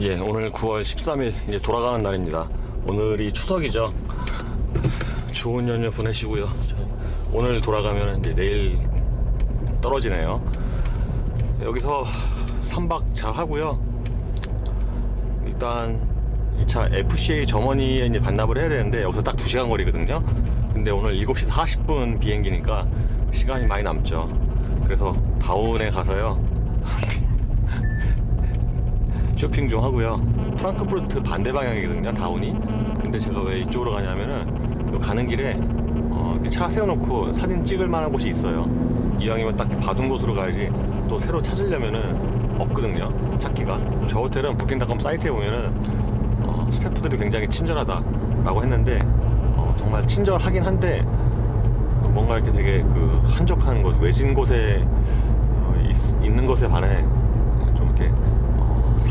예, 오늘 9월 13일 이제 돌아가는 날입니다. 오늘이 추석이죠. 좋은 연휴 보내시고요. 저 오늘 돌아가면 이제 내일 떨어지네요. 여기서 3박 잘 하고요. 일단 이차 FCA 점원이에 이제 반납을 해야 되는데 여기서 딱 2시간 거리거든요. 근데 오늘 7시 40분 비행기니까 시간이 많이 남죠. 그래서 다운에 가서요. 쇼핑 좀 하고요. 프랑크푸르트 반대 방향이거든요, 다운이. 근데 제가 왜 이쪽으로 가냐면은 요 가는 길에 어, 차 세워놓고 사진 찍을 만한 곳이 있어요. 이왕이면 딱 봐둔 곳으로 가야지 또 새로 찾으려면은 없거든요, 찾기가. 저 호텔은 부킹닷컴 사이트에 보면은 어, 스태프들이 굉장히 친절하다라고 했는데 어, 정말 친절하긴 한데 어, 뭔가 이렇게 되게 그 한적한 곳, 외진 곳에 어, 있, 있는 것에 반해 좀 이렇게 어,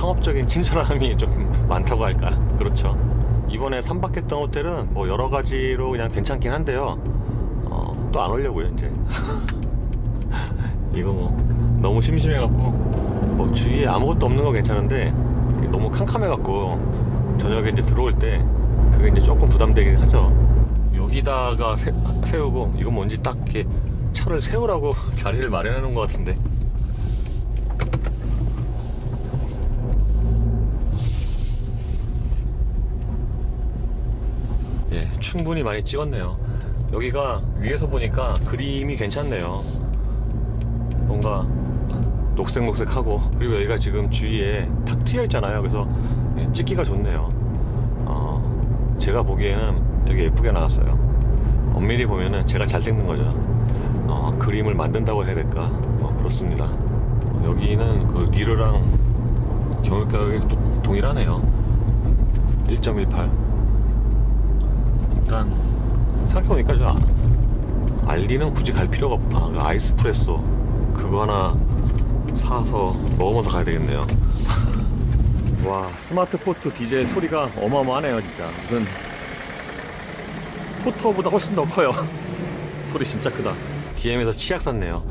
상업적인 친절함이 좀 많다고 할까? 그렇죠. 이번에 3박 했던 호텔은 뭐 여러 가지로 그냥 괜찮긴 한데요. 어, 또 안 오려고요 이제. 이거 뭐 너무 심심해갖고. 뭐 주위에 아무것도 없는 거 괜찮은데 너무 캄캄해갖고 저녁에 이제 들어올 때 그게 이제 조금 부담되긴 하죠. 여기다가 세, 세우고 이건 뭔지 딱 이렇게 차를 세우라고 자리를 마련해 놓은 것 같은데 예, 충분히 많이 찍었네요. 여기가 위에서 보니까 그림이 괜찮네요. 뭔가 녹색녹색하고 그리고 여기가 지금 주위에 탁 트여 있잖아요. 그래서 예, 찍기가 좋네요. 어, 제가 보기에는 되게 예쁘게 나왔어요. 엄밀히 보면은 제가 잘 찍는 거죠. 어, 그림을 만든다고 해야 될까? 어, 그렇습니다. 어, 여기는 그 니르랑 경유 가격이 또 동일하네요. 1.18. 일단 생각해보니까 저 아- 알리는 굳이 갈 필요가 없. 아, 그 아이스프레소 그거 하나 사서 먹으면서 가야 되겠네요. 와 스마트 포트 디젤 소리가 어마어마하네요 진짜 무슨 포터보다 훨씬 더 커요. 소리 진짜 크다. DM에서 치약 샀네요.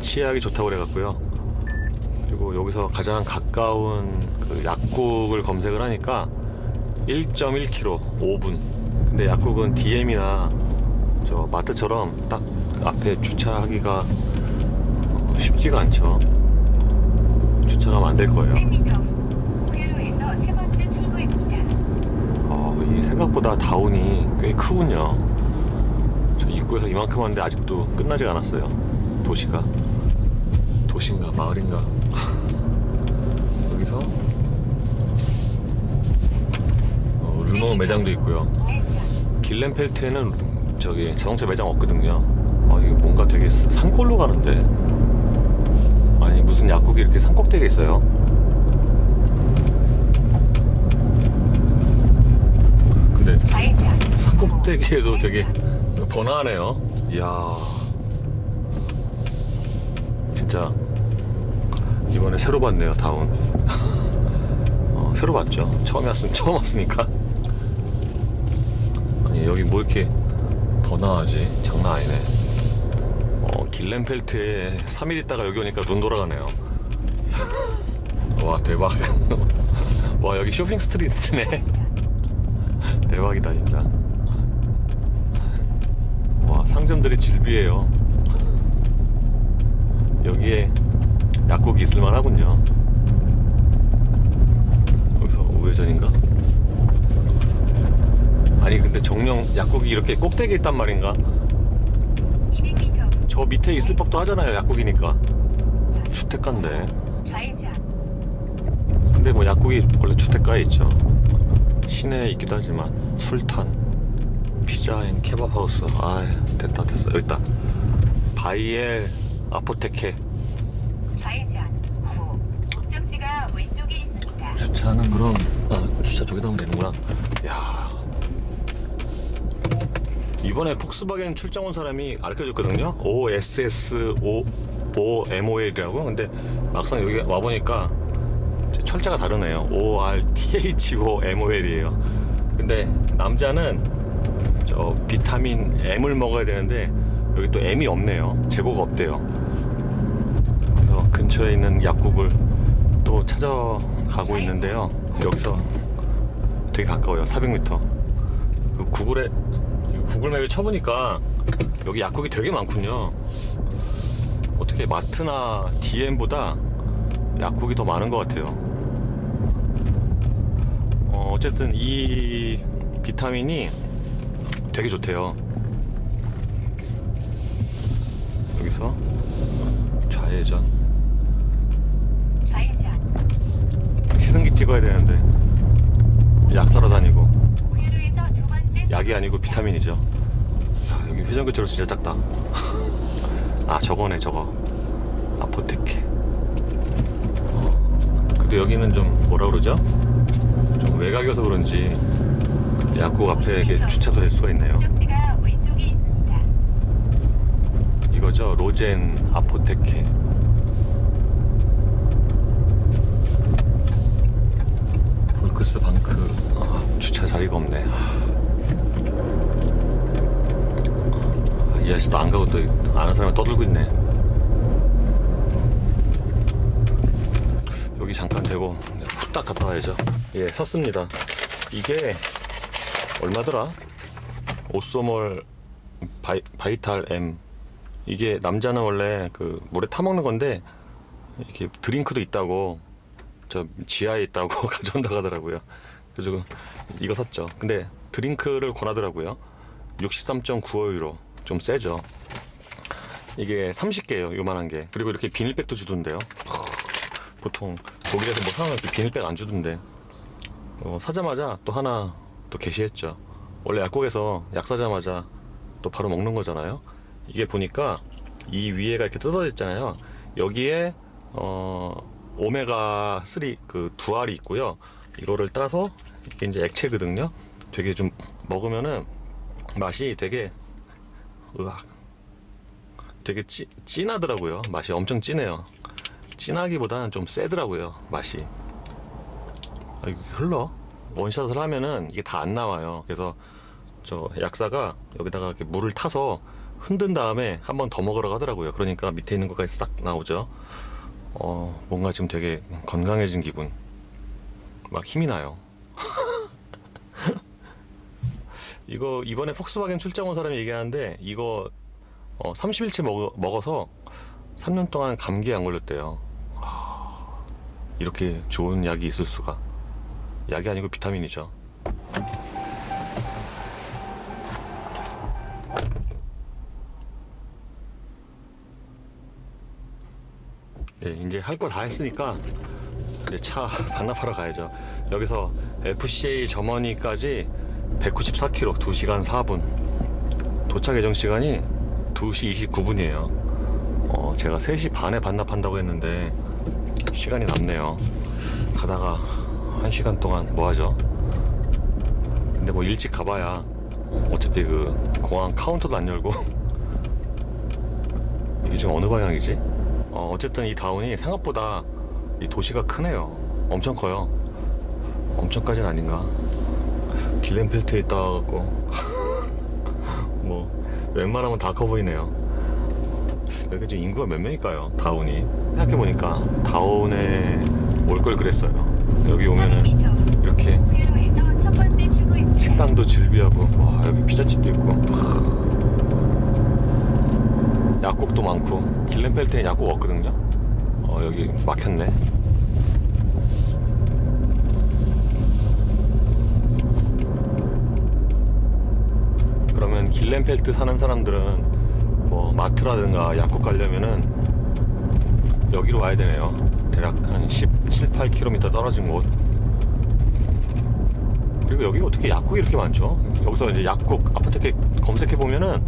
치약이 좋다고 그래갖고요. 그리고 여기서 가장 가까운 그 약국을 검색을 하니까 1.1km 5분. 근데 약국은 DM이나 저 마트처럼 딱 앞에 주차하기가 어, 쉽지가 않죠. 주차가 안 될 거예요. 100m 후 우회로에서 세 번째 출구입니다. 어, 이 생각보다 다운이 꽤 크군요. 저 입구에서 이만큼 왔는데 아직도 끝나지 않았어요. 도시가. 도시인가 마을인가. 여기서 어, 르노 매장도 있고요. 우회전 길렌펠트에는 저기 자동차 매장 없거든요. 아, 이거 뭔가 되게 스- 산골로 가는데. 아니, 무슨 약국이 이렇게 산꼭대기에 있어요? 근데 산꼭대기에도 되게 번화하네요. 이야. 진짜 이번에 새로 봤네요, 다운. 어, 새로 봤죠. 처음에 왔으면 처음 왔으니까. 아니, 여기 뭐 이렇게 번화하지? 장난 아니네. 어, 길렌펠트에 3일 있다가 여기 오니까 눈 돌아가네요. 와, 대박. 와, 여기 쇼핑 스트리트네. 대박이다, 진짜. 와 상점들이 질비해요 여기에 약국이 있을만 하군요 여기서 우회전인가? 아니 근데 정령 약국이 이렇게 꼭대기에 있단 말인가? 200m 후저 밑에 있을 법도 하잖아요 약국이니까. 주택가인데. 근데 뭐 약국이 원래 주택가에 있죠. 시내에 있기도 하지만 술탄 피자인 케밥하우스. 아 됐다 됐어. 여기 있다. 바이엘 아포테케. 좌회전 후 목적지가 왼쪽에 있습니다. 주차는 그럼 아 주차 저기다 하면 되는구나. 야 이번에 폭스바겐 출장 온 사람이 알려줬거든요 OSS5 OMOL이라고 근데 막상 여기 와보니까 철자가 다르네요 ORTHOMOL이에요 근데 남자는 저 비타민 M을 먹어야 되는데 여기 또 M이 없네요 재고가 없대요 그래서 근처에 있는 약국을 또 찾아가야 가고 있는데요. 여기서 되게 가까워요. 400m. 그 구글에 구글맵에 쳐보니까 여기 약국이 되게 많군요. 어떻게 마트나 DM보다 약국이 더 많은 것 같아요. 어, 어쨌든 이 비타민이 되게 좋대요. 여기서 좌회전. 좌회전. 시승기 찍어야 되는데 약 사러 다니고 약이 아니고 비타민이죠. 야, 여기 회전교차로 진짜 작다. 아 저거네 저거 아포테케. 어, 근데 여기는 좀 뭐라 그러죠? 좀 외곽이어서 그런지 약국 앞에 이렇게 주차도 될 수가 있네요. 목적지가 왼쪽에 있습니다. 이거죠 로젠 아포테케. 폴크스 방크 아, 주차 자리가 없네. 이 아저씨도 안 가고 또 아는 사람이 떠들고 있네. 여기 잠깐 대고 후딱 갔다 와야죠. 예, 샀습니다. 이게 얼마더라? 오소몰 바이, 바이탈 M. 이게 남자는 원래 그 물에 타 먹는 건데 이렇게 드링크도 있다고 저 지하에 있다고 가져온다고 하더라고요. 그래서 이거 샀죠. 근데 드링크를 권하더라고요. 63.95유로. 좀 세죠. 이게 30개예요. 요만한 게. 그리고 이렇게 비닐백도 주던데요. 보통 독일에서 뭐 사면 이렇게 비닐백 안 주던데. 어, 사자마자 또 하나 또 게시했죠. 원래 약국에서 약 사자마자 또 바로 먹는 거잖아요. 이게 보니까 이 위에가 이렇게 뜯어져 있잖아요. 여기에 어 오메가 3그 두 알이 있고요. 이거를 따서 이게 이제 액체거든요. 되게 좀 먹으면은 맛이 되게 으악 되게 찌, 진하더라고요. 맛이 엄청 진해요. 진하기보다는 좀 세더라고요. 맛이. 아, 이거 흘러? 원샷을 하면은 이게 다 안 나와요. 그래서 저 약사가 여기다가 이렇게 물을 타서 흔든 다음에 한 번 더 먹으라고 하더라고요. 그러니까 밑에 있는 것까지 싹 나오죠. 어, 뭔가 지금 되게 건강해진 기분. 막 힘이 나요. 이거 이번에 폭스바겐 출장 온 사람이 얘기하는데 이거 어, 30일치 먹어, 먹어서 3년 동안 감기에 안 걸렸대요. 아, 이렇게 좋은 약이 있을 수가. 약이 아니고 비타민이죠. 네, 이제 할 거 다 했으니까 이제 차 반납하러 가야죠. 여기서 FCA 점원이까지 194km, 2시간 4분. 도착 예정 시간이 2시 29분이에요. 어, 제가 3시 반에 반납한다고 했는데 시간이 남네요. 가다가 1시간 동안 뭐 하죠? 근데 뭐 일찍 가봐야 어차피 그 공항 카운터도 안 열고 이게 지금 어느 방향이지? 어, 어쨌든 이 다운이 생각보다 이 도시가 크네요. 엄청 커요. 엄청까지는 아닌가? 길렌펠트에 있다갖고. 뭐 웬만하면 다 커 보이네요. 여기 지금 인구가 몇 명일까요? 다운이? 생각해 보니까 다운에 올 걸 그랬어요. 여기 오면은 300m 후 이렇게. 식당도 즐비하고. 와 여기 피자집도 있고. 약국도 많고. 길렌펠트에 약국 없거든요. 어 여기 막혔네 그러면 길렌펠트 사는 사람들은 뭐 마트라든가 약국 가려면은 여기로 와야 되네요 대략 한 17, 8km 떨어진 곳 그리고 여기 어떻게 약국이 이렇게 많죠? 여기서 이제 약국 아포테케 검색해 보면은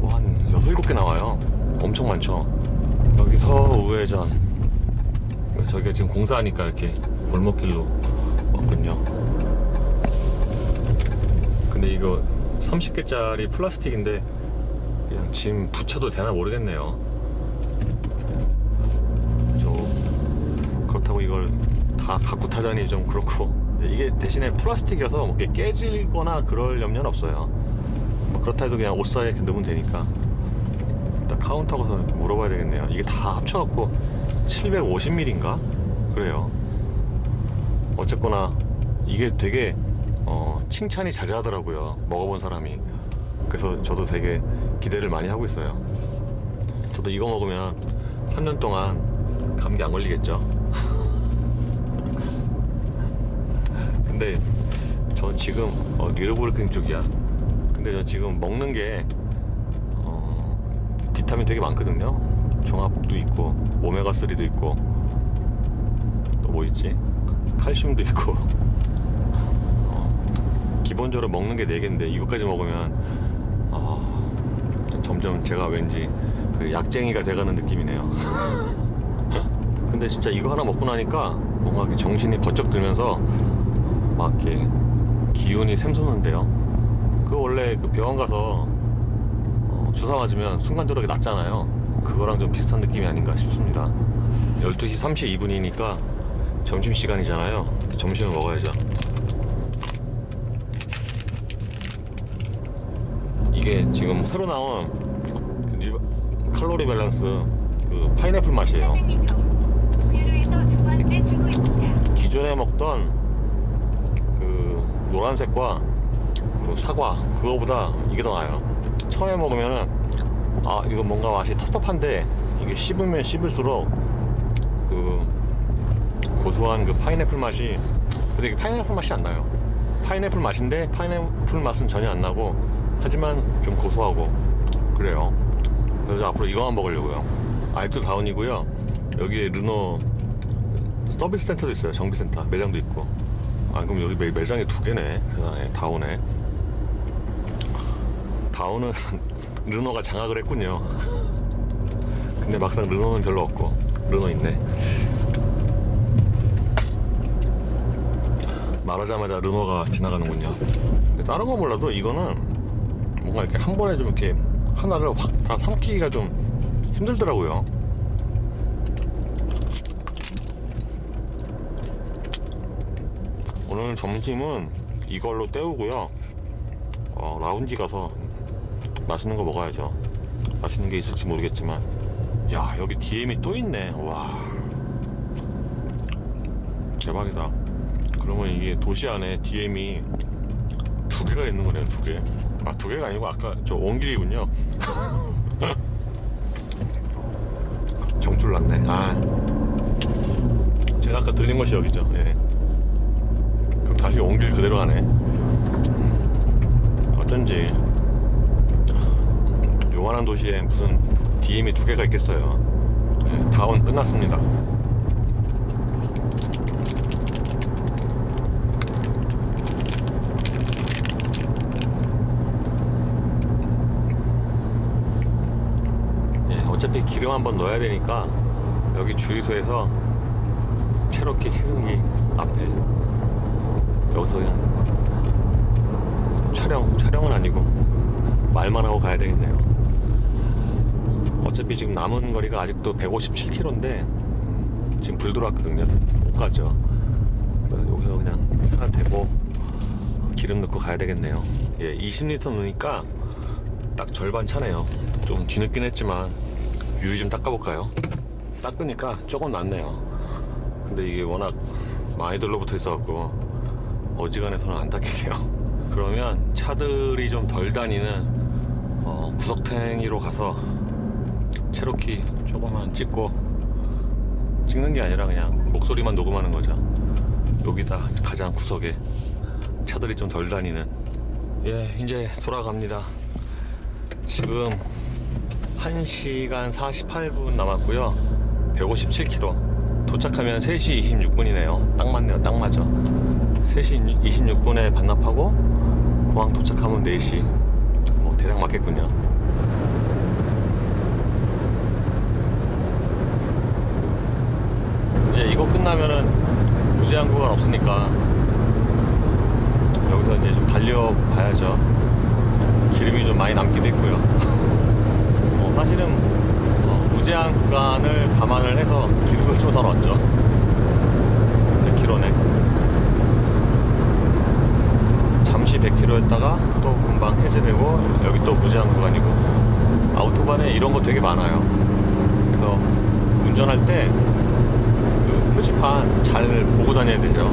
뭐한 여섯 일곱 개 나와요. 엄청 많죠. 여기서 우회전. 저기가 지금 공사하니까 이렇게 골목길로 왔군요. 근데 이거 30개짜리 플라스틱인데 그냥 짐 붙여도 되나 모르겠네요. 저 그렇다고 이걸 다 갖고 타자니 좀 그렇고 이게 대신에 플라스틱이어서 뭐 깨지거나 그럴 염려는 없어요. 뭐 그렇다 해도 그냥 옷 사이에 넣으면 되니까 일단 카운터 가서 물어봐야 되겠네요. 이게 다 합쳐갖고 750ml인가 그래요. 어쨌거나 이게 되게 어, 칭찬이 자자하더라고요. 먹어본 사람이. 그래서 저도 되게 기대를 많이 하고 있어요. 저도 이거 먹으면 3년 동안 감기 안 걸리겠죠? 근데 저 지금 어, 니르부르킹 쪽이야. 근데 저 지금 먹는 게 어, 비타민 되게 많거든요. 종합도 있고 오메가 3도 있고 또 뭐 있지? 칼슘도 있고 어, 기본적으로 먹는 게 4개인데 이것까지 먹으면 어, 점점 제가 왠지 그 약쟁이가 돼가는 느낌이네요. 근데 진짜 이거 하나 먹고 나니까 뭔가 이렇게 정신이 번쩍 들면서 막 이렇게 기운이 샘솟는데요. 그 원래 그 병원 가서 어, 주사 맞으면 순간적으로 낫잖아요. 그거랑 좀 비슷한 느낌이 아닌가 싶습니다. 12시 32분이니까 점심시간이잖아요. 점심을 먹어야죠. 이게 지금 새로 나온 그 뉴- 칼로리 밸런스 그 파인애플 맛이에요. 400m 후 우회로에서 두 번째 출구입니다. 기존에 먹던 그 노란색과 그 사과 그거보다 이게 더 나아요. 처음에 먹으면은 아 이거 뭔가 맛이 텁텁한데 이게 씹으면 씹을수록 그 고소한 그 파인애플 맛이 근데 이게 파인애플 맛이 안 나요. 파인애플 맛인데 파인애플 맛은 전혀 안 나고 하지만 좀 고소하고 그래요. 그래서 앞으로 이거만 먹으려고요. 아이도 다운이고요. 여기에 르노 서비스 센터도 있어요. 정비센터 매장도 있고. 아 그럼 여기 매, 매장이 두 개네. 세상에 다운에. 다운은 르노가 장악을 했군요. 근데 막상 르노는 별로 없고 르노 있네. 말하자마자 르노가 지나가는군요. 근데 다른 거 몰라도 이거는 뭔가 이렇게 한 번에 좀 이렇게 하나를 확 다 삼키기가 좀 힘들더라고요. 오늘 점심은 이걸로 때우고요. 어, 라운지 가서 맛있는 거 먹어야죠. 맛있는 게 있을지 모르겠지만. 야, 여기 DM이 또 있네. 와. 대박이다. 그러면 이게 도시 안에 DM이 두 개가 있는 거네요, 두 개. 아, 두 개가 아니고 아까 저 원길이군요. 정줄 났네. 아. 제가 아까 들린 것이 여기죠. 예. 그럼 다시 온길 그대로 가네. 어쩐지 요만한 도시에 무슨 DM이 두 개가 있겠어요. 예, 다운 끝났습니다. 예, 어차피 기름 한번 넣어야 되니까 여기 주유소에서 체로키 시승기 앞에 여기서 그냥 촬영 촬영은 아니고 말만 하고 가야 되겠네요. 어차피 지금 남은 거리가 아직도 157km인데 지금 불 들어왔거든요. 못 가죠. 여기서 그냥 차가 대고 기름 넣고 가야 되겠네요. 예, 20리터 넣으니까 딱 절반 차네요. 좀 뒤늦긴 했지만 유리 좀 닦아볼까요? 닦으니까 조금 낫네요. 근데 이게 워낙 많이 들러붙어 있어갖고 어지간해서는 안 닦이네요. 그러면 차들이 좀 덜 다니는 어, 구석탱이로 가서 체로키 조금만 찍고 찍는 게 아니라 그냥 목소리만 녹음하는 거죠. 여기다 가장 구석에 차들이 좀 덜 다니는 예 이제 돌아갑니다. 지금 1시간 48분 남았고요. 157km. 도착하면 3시 26분이네요. 딱 맞네요. 딱 맞아. 3시 26분에 반납하고 공항 도착하면 4시. 뭐 대략 맞겠군요. 이제 이거 끝나면은 무제한 구간 없으니까 여기서 이제 좀 달려봐야죠. 기름이 좀 많이 남기도 했고요. 어, 사실은 어, 무제한 구간을 감안을 해서 기름을 좀더 넣었죠. 100km네. 잠시 100km였다가 또 금방 해제되고 여기 또 무제한 구간이고 아우토반에 이런 거 되게 많아요. 그래서 운전할 때 그 표지판 잘 보고 다녀야 되죠.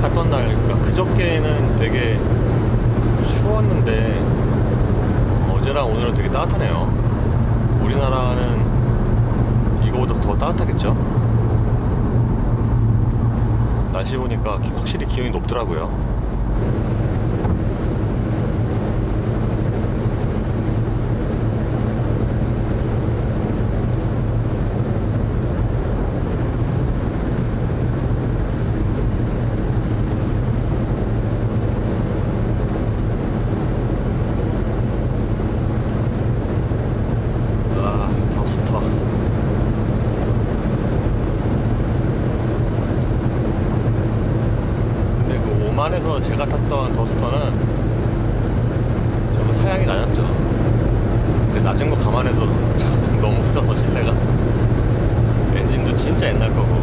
갔던 날, 그러니까 그저께는 되게 추웠는데 어제랑 오늘은 되게 따뜻하네요. 우리나라는 이거보다 더 따뜻하겠죠? 날씨 보니까 기- 확실히 기온이 높더라고요. 아, 더스터. 근데 그 오만에서 제가 탔던 더스터는 좀 사양이 낮았죠. 근데 낮은 거 감안해도 참 너무 후져서 실내가. 엔진도 진짜 옛날 거고.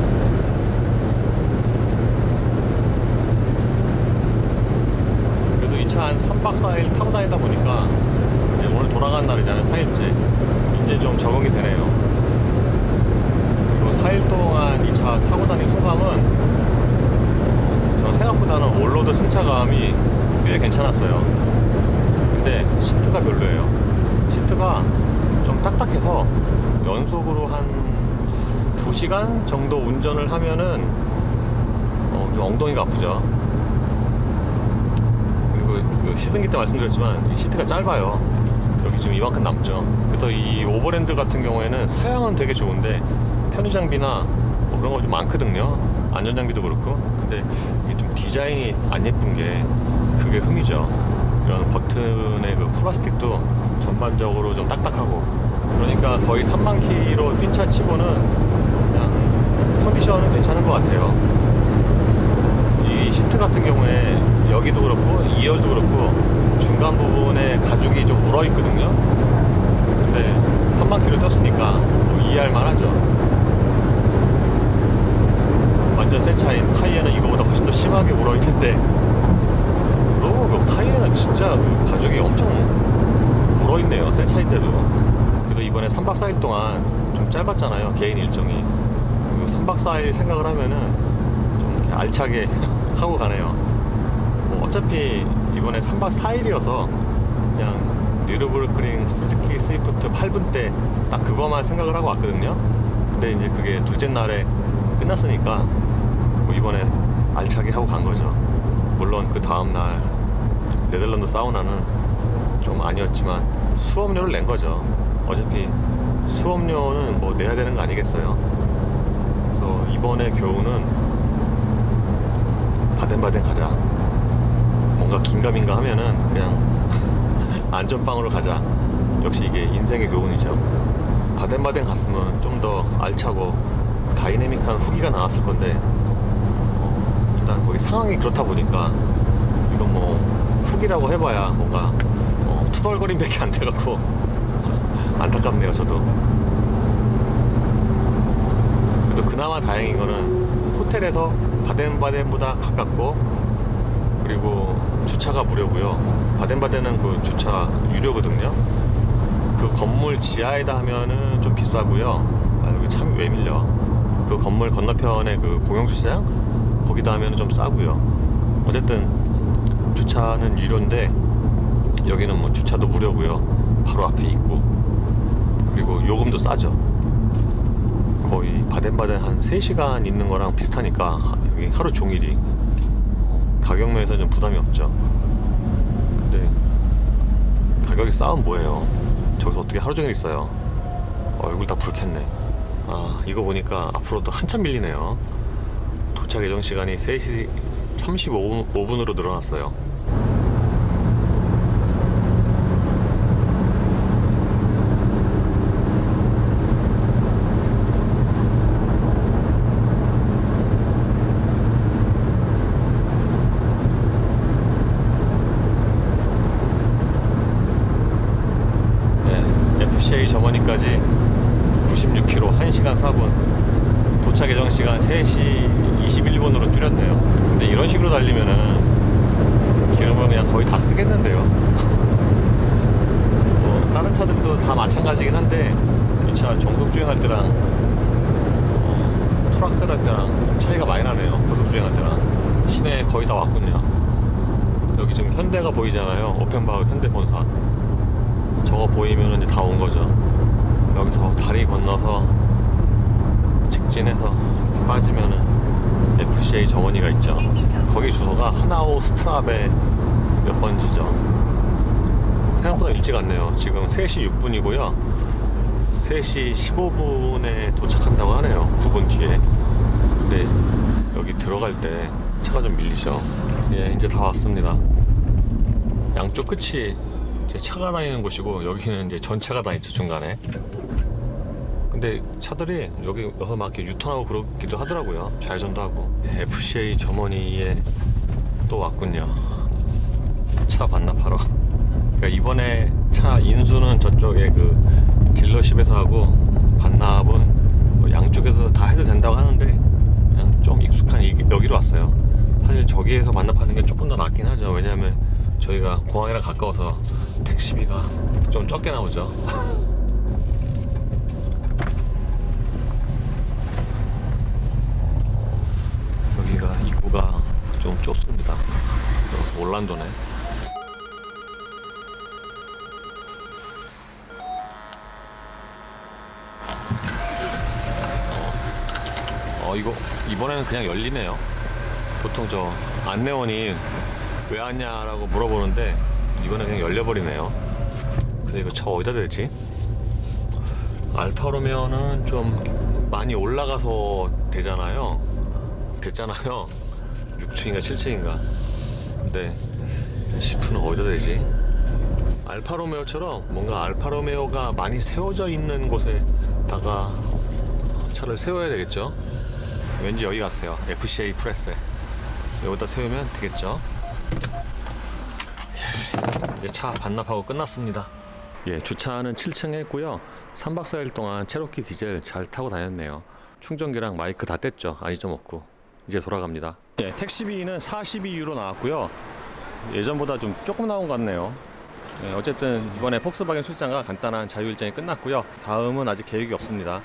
그래도 이 차 한 3박 4일 타고 다니다 보니까 오늘 돌아간 날이잖아요, 4일째. 이제 좀 적응이 되네요. 그리고 4일 동안 이 차 타고 다닌 소감은 저 생각보다는 올로드 승차감이 꽤 괜찮았어요. 근데 시트가 별로예요. 시트가 좀 딱딱해서 연속으로 한 2시간 정도 운전을 하면은 어, 좀 엉덩이가 아프죠. 그리고 그 시승기 때 말씀드렸지만 이 시트가 짧아요. 여기 지금 이만큼 남죠. 그래서 이 오버랜드 같은 경우에는 사양은 되게 좋은데 편의 장비나 뭐 그런 거 좀 많거든요. 안전 장비도 그렇고. 근데 이게 좀 디자인이 안 예쁜 게 그게 흠이죠. 이런 버튼의 그 플라스틱도 전반적으로 좀 딱딱하고. 그러니까 거의 3만 킬로 뛴 차 치고는 그냥 컨디션은 괜찮은 것 같아요. 이 시트 같은 경우에 여기도 그렇고 2열도 그렇고 중간 부분에 가죽이 좀 물어 있거든요. 근데 3만 킬로 떴으니까 뭐 이해할 만하죠. 완전 새 차인 카이에는 이거보다 훨씬 더 심하게 물어 있는데 그러고 그 카이에는 진짜 그 가죽이 엄청 물어 있네요. 새 차인데도. 그래도 이번에 3박 4일 동안 좀 짧았잖아요. 개인 일정이. 그 3박 4일 생각을 하면은 좀 알차게 하고 가네요. 뭐 어차피 이번에 3박 4일이어서 그냥 뉴르부르크링 스즈키 스위프트 8분 때딱 그거만 생각을 하고 왔거든요. 근데 이제 그게 둘째 날에 끝났으니까 뭐 이번에 알차게 하고 간 거죠. 물론 그 다음 날 네덜란드 사우나는 좀 아니었지만 수업료를 낸 거죠. 어차피 수업료는 뭐 내야 되는 거 아니겠어요. 그래서 이번에 교훈은 바덴바덴 가자. 뭔가 긴가민가 하면은 그냥 안전빵으로 가자. 역시 이게 인생의 교훈이죠. 바덴바덴 갔으면 좀 더 알차고 다이내믹한 후기가 나왔을 건데 어, 일단 거기 상황이 그렇다 보니까 이건 뭐 후기라고 해봐야 뭔가 어, 투덜거림밖에 안 돼갖고 안타깝네요 저도. 그래도 그나마 다행인 거는 호텔에서 바덴바덴보다 가깝고 그리고 주차가 무료고요. 바덴바덴은 그 주차 유료거든요. 그 건물 지하에다 하면은 좀 비싸고요. 아 여기 참 왜 밀려? 그 건물 건너편에 그 공영주차장 거기다 하면은 좀 싸고요. 어쨌든 주차는 유료인데 여기는 뭐 주차도 무료고요. 바로 앞에 있고. 그리고 요금도 싸죠. 거의 바덴바덴 한 3시간 있는 거랑 비슷하니까 하루 종일이. 어, 가격 면에서는 좀 부담이 없죠. 근데 가격이 싸면 뭐예요? 저기서 어떻게 하루 종일 있어요? 얼굴 다 붉겠네. 아 이거 보니까 앞으로도 한참 밀리네요 도착 예정 시간이 3시 35분으로 늘어났어요. 네, FCA 점원이까지 96km 1시간 4분 도착 예정 시간 3시 21분으로 줄였네요 근데 이런 식으로 달리면은 기름을 그냥 거의 다 쓰겠는데요 뭐 다른 차들도 다 마찬가지긴 한데 이 차 정속 주행할 때랑 어, 풀악셀 할 때랑 좀 차이가 많이 나네요 고속 주행할 때랑 시내 거의 다 왔군요. 여기 지금 현대가 보이잖아요. 오펜바우 현대 본사. 저거 보이면 이제 다온 거죠. 여기서 다리 건너서 직진해서 빠지면은 FCA 정원이가 있죠. 100m 거기 주소가 하나오 스트라베 몇 번지죠. 생각보다 일찍 왔네요. 지금 3시 6분이고요. 3시 15분에 도착한다고 하네요. 9분 뒤에. 근데 여기 들어갈 때 차가 좀 밀리죠. 예, 이제 다 왔습니다. 양쪽 끝이 이제 차가 다니는 곳이고 여기는 이제 전차가 다니죠 중간에. 근데 차들이 여기 여기서 막 이렇게 유턴하고 그러기도 하더라고요. 좌회전도 하고. FCA 점원이에 또 왔군요. 차 반납하러. 그러니까 이번에 차 인수는 저쪽에 그 딜러십에서 하고 반납은 뭐 양쪽에서 다 해도 된다고 하는데 그냥 좀 익숙한 이- 여기로 왔어요. 사실 저기에서 반납하는 게 조금 더 낫긴 하죠. 왜냐하면 저희가 공항이랑 가까워서 택시비가 좀 적게 나오죠. 여기가 입구가 좀 좁습니다. 올란도네. 어, 이거 이번에는 그냥 열리네요. 보통 저 안내원이 왜 왔냐라고 물어보는데 이번에 그냥 열려버리네요. 근데 이거 차 어디다 대지? 알파로메오는 좀 많이 올라가서 되잖아요. 됐잖아요. 6층인가 7층인가. 근데 지프는 어디다 대지? 알파로메오처럼 뭔가 알파로메오가 많이 세워져 있는 곳에다가 차를 세워야 되겠죠. 왠지 여기 갔어요. FCA 프레스에. 여기다 세우면 되겠죠. 이제 차 반납하고 끝났습니다. 예, 주차는 7층에 했고요. 3박 4일 동안 체로키 디젤 잘 타고 다녔네요. 충전기랑 마이크 다 뗐죠. 아니 좀 없고. 이제 돌아갑니다. 예, 택시비는 42유로 나왔고요. 예전보다 좀 조금 나온 것 같네요. 예, 어쨌든 이번에 폭스바겐 출장과 간단한 자유 일정이 끝났고요. 다음은 아직 계획이 없습니다.